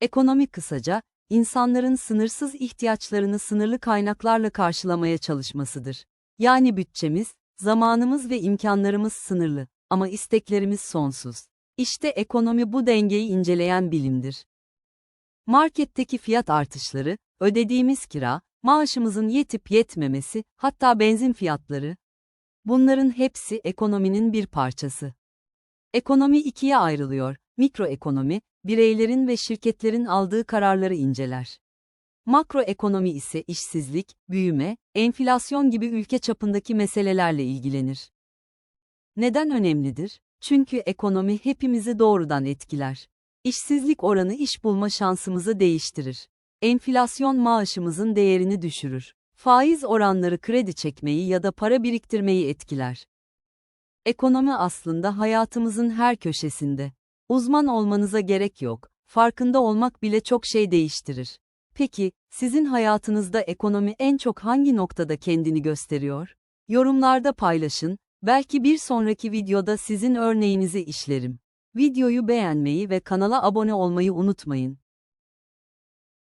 Ekonomi kısaca, insanların sınırsız ihtiyaçlarını sınırlı kaynaklarla karşılamaya çalışmasıdır. Yani bütçemiz, zamanımız ve imkanlarımız sınırlı ama isteklerimiz sonsuz. İşte ekonomi bu dengeyi inceleyen bilimdir. Marketteki fiyat artışları, ödediğimiz kira, maaşımızın yetip yetmemesi, hatta benzin fiyatları, bunların hepsi ekonominin bir parçası. Ekonomi ikiye ayrılıyor. Mikroekonomi, bireylerin ve şirketlerin aldığı kararları inceler. Makroekonomi ise işsizlik, büyüme, enflasyon gibi ülke çapındaki meselelerle ilgilenir. Neden önemlidir? Çünkü ekonomi hepimizi doğrudan etkiler. İşsizlik oranı iş bulma şansımızı değiştirir. Enflasyon maaşımızın değerini düşürür. Faiz oranları kredi çekmeyi ya da para biriktirmeyi etkiler. Ekonomi aslında hayatımızın her köşesinde. Uzman olmanıza gerek yok. Farkında olmak bile çok şey değiştirir. Peki, sizin hayatınızda ekonomi en çok hangi noktada kendini gösteriyor? Yorumlarda paylaşın, belki bir sonraki videoda sizin örneğinizi işlerim. Videoyu beğenmeyi ve kanala abone olmayı unutmayın.